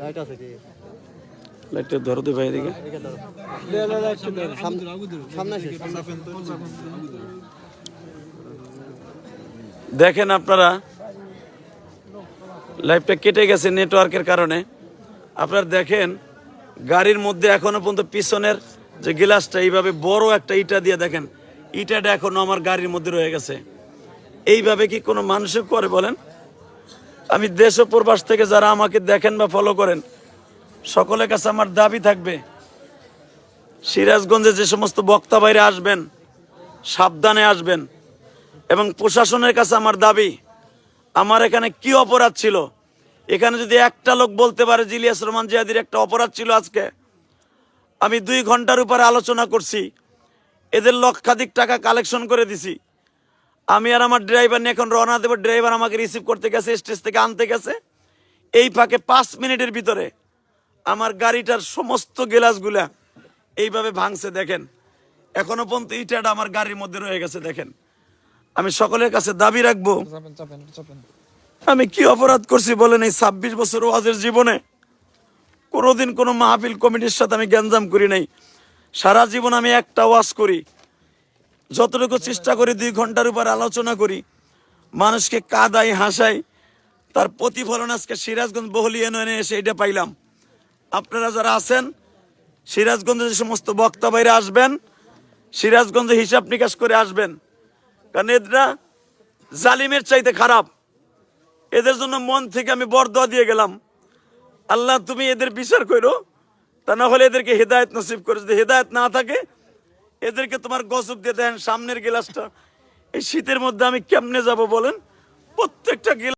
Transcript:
Light আছে কি? লাইটটা ধরো দে ভাই এদিকে। দেখেন আপনারা লাইভটা কেটে গেছে নেটওয়ার্কের কারণে। আপনারা দেখেন গাড়ির মধ্যে এখনও পর্যন্ত পিছনের যে গ্লাসটা এইভাবে বড় একটা ইটা দিয়ে দেখেন ইটাটা এখনও আমার গাড়ির মধ্যে রয়ে গেছে। এইভাবে কি কোনো মানুষে করে বলেন? আমি দেশ ও প্রবাস থেকে যারা আমাকে দেখেন বা ফলো করেন, সকলের কাছে আমার দাবি থাকবে, সিরাজগঞ্জে যে সমস্ত বক্তা বাইরে আসবেন, সাবধানে আসবেন এবং প্রশাসনের কাছে আমার দাবি, আমার এখানে কি অপরাধ ছিল? এখানে যদি একটা লোক বলতে পারে জিলিয়াস রহমান জিয়াদির একটা অপরাধ ছিল আজকে, আমি দুই ঘণ্টার উপরে আলোচনা করছি, এদের লক্ষাধিক টাকা কালেকশন করে দিছি। আমি আর আমার ড্রাইভার নিয়ে এখন রওনা দেবো। ড্রাইভার আমাকে রিসিভ করতে গেছে স্টেজ থেকে আনতে গেছে। এই ফাঁকে পাঁচ মিনিটের ভিতরে আমার গাড়িটার সমস্ত গ্লাসগুলা এইভাবে ভাঙছে দেখেন। এখনও পর্যন্ত ইটাটা আমার গাড়ির মধ্যে রয়ে গেছে দেখেন। আমি সকলের কাছে দাবি রাখব আমি কি অপরাধ করছি বলেন এই ছাব্বিশ বছর ওয়াজের জীবনে? কোনোদিন কোনো মাহফিল কমিটির সাথে আমি গ্যাঞ্জাম করি নাই। সারা জীবন আমি একটা ওয়াজ করি যতটুকু চেষ্টা করি দুই ঘণ্টার উপর আলোচনা করি, মানুষকে কাদাই হাসাই তার প্রতিফলন আজকে সিরাজগঞ্জ বহুলি ইউনিয়নে এসে এটা পাইলাম। আপনারা যারা আছেন সিরাজগঞ্জে যে সমস্ত বক্তা বাইরে আসবেন, সিরাজগঞ্জে হিসাব নিকাশ করে আসবেন। কারণ এরা জালিমের চাইতে খারাপ। এদের জন্য মন থেকে আমি বরদোয়া দিয়ে গেলাম। আল্লাহ তুমি এদের বিচার করো, তা না হলে এদেরকে হেদায়ত নসিব করে। যদি হেদায়ত না থাকে এদেরকে তোমার গজব দিয়ে দেন সামনের গিলাসটা। এই শীতের মধ্যে আমি কেমনে যাব বলেন? প্রত্যেকটা গিলাস